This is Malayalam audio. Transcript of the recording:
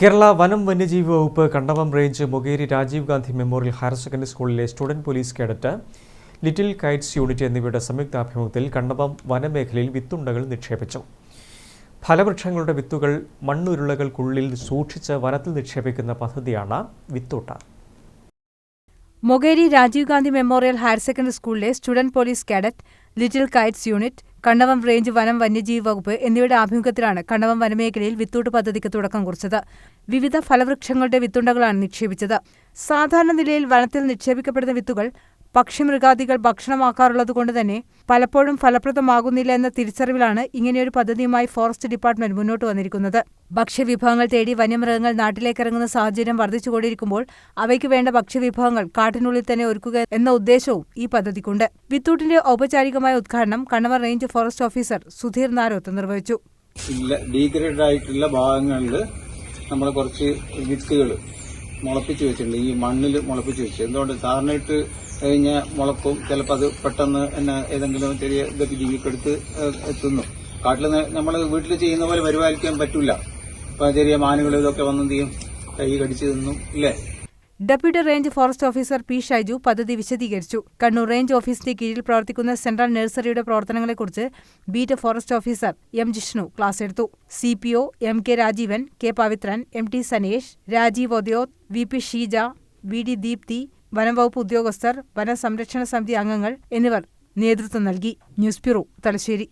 കേരള വനം വന്യജീവി വകുപ്പ് Kandavam range Mokeri Rajiv Gandhi memorial higher secondary സ്കൂളിലെ student police cadet little kites unit എന്നിവയുടെ സംയുക്താഭിമുഖ്യത്തിൽ കണ്ടവം വനമേഖലയിൽ വിത്തുണ്ടകൾ നിക്ഷേപിച്ചു. ഫലവൃക്ഷങ്ങളുടെ വിത്തുകൾ മണ്ണുരുളകൾക്കുള്ളിൽ സൂക്ഷിച്ച് വനത്തിൽ നിക്ഷേപിക്കുന്ന പദ്ധതിയാണ് വിത്തൂട്ട. Mokeri Rajiv Gandhi memorial higher secondary സ്കൂളിലെ student police cadet little kites unit Kannavam range വനം വന്യജീവി വകുപ്പ് എന്നിവയുടെ ആഭിമുഖ്യത്തിലാണ് കണ്ണവം വനമേഖലയിൽ വിത്തൂട്ട് പദ്ധതിക്ക് തുടക്കം കുറിച്ചത്. വിവിധ ഫലവൃക്ഷങ്ങളുടെ വിത്തുണ്ടകളാണ് നിക്ഷേപിച്ചത്. സാധാരണ നിലയിൽ വനത്തിൽ നിക്ഷേപിക്കപ്പെടുന്ന വിത്തുകൾ പക്ഷിമൃഗാദികൾ ഭക്ഷണമാക്കാറുള്ളത് കൊണ്ട് തന്നെ പലപ്പോഴും ഫലപ്രദമാകുന്നില്ല എന്ന തിരിച്ചറിവിലാണ് ഇങ്ങനെയൊരു പദ്ധതിയുമായി ഫോറസ്റ്റ് ഡിപ്പാർട്ട്മെന്റ് മുന്നോട്ട് വന്നിരിക്കുന്നത്. ഭക്ഷ്യവിഭവങ്ങൾ തേടി വന്യമൃഗങ്ങൾ നാട്ടിലേക്കിറങ്ങുന്ന സാഹചര്യം വർദ്ധിച്ചുകൊണ്ടിരിക്കുമ്പോൾ അവയ്ക്ക് വേണ്ട ഭക്ഷ്യവിഭവങ്ങൾ കാട്ടിനുള്ളിൽ തന്നെ ഒരുക്കുക എന്ന ഉദ്ദേശവും ഈ പദ്ധതിക്കുണ്ട്. വിത്തൂട്ടിന്റെ ഔപചാരികമായ ഉദ്ഘാടനം Kannavam range forest officer Sudheer Naroth നിർവഹിച്ചു. ഡീഗ്രേഡ് ആയിട്ടുള്ള ഭാഗങ്ങളിൽ നമ്മൾ കുറച്ച് വിത്തുകൾ മുളപ്പിച്ച് വെച്ചിട്ടുണ്ട്. ഈ മണ്ണിൽ മുളപ്പിച്ച് വെച്ചു. എന്തുകൊണ്ട്? സാധാരണയായിട്ട് കഴിഞ്ഞ മുളക്കും ചിലപ്പോൾ അത് പെട്ടെന്ന് എന്നെ ഏതെങ്കിലും ചെറിയ ഇതൊക്കെ ജീവിക്കെടുത്ത് എത്തുന്നു. കാട്ടിൽ നമ്മൾ വീട്ടിൽ ചെയ്യുന്ന പോലെ പരിപാലിക്കാൻ പറ്റില്ല അപ്പം ചെറിയ മാനുകൾ ഇതൊക്കെ വന്നെന്ത് ചെയ്യും? കൈ കടിച്ചു തിന്നും ഇല്ലേ? Deputy range forest officer P Shaiju പദ്ധതി വിശദീകരിച്ചു. കണ്ണൂർ റേഞ്ച് ഓഫീസിന്റെ കീഴിൽ പ്രവർത്തിക്കുന്ന സെൻട്രൽ നഴ്സറിയുടെ പ്രവർത്തനങ്ങളെക്കുറിച്ച് beat forest officer M Jishnu class എടുത്തു. C P O M K Rajeevan K Pavithran M T Sanesh Rajeev Odayoth V P Sheeja V D Deepthi വനംവകുപ്പ് ഉദ്യോഗസ്ഥർ വനസംരക്ഷണ സമിതി അംഗങ്ങൾ എന്നിവർ നേതൃത്വം നൽകി. News bureau Thalassery.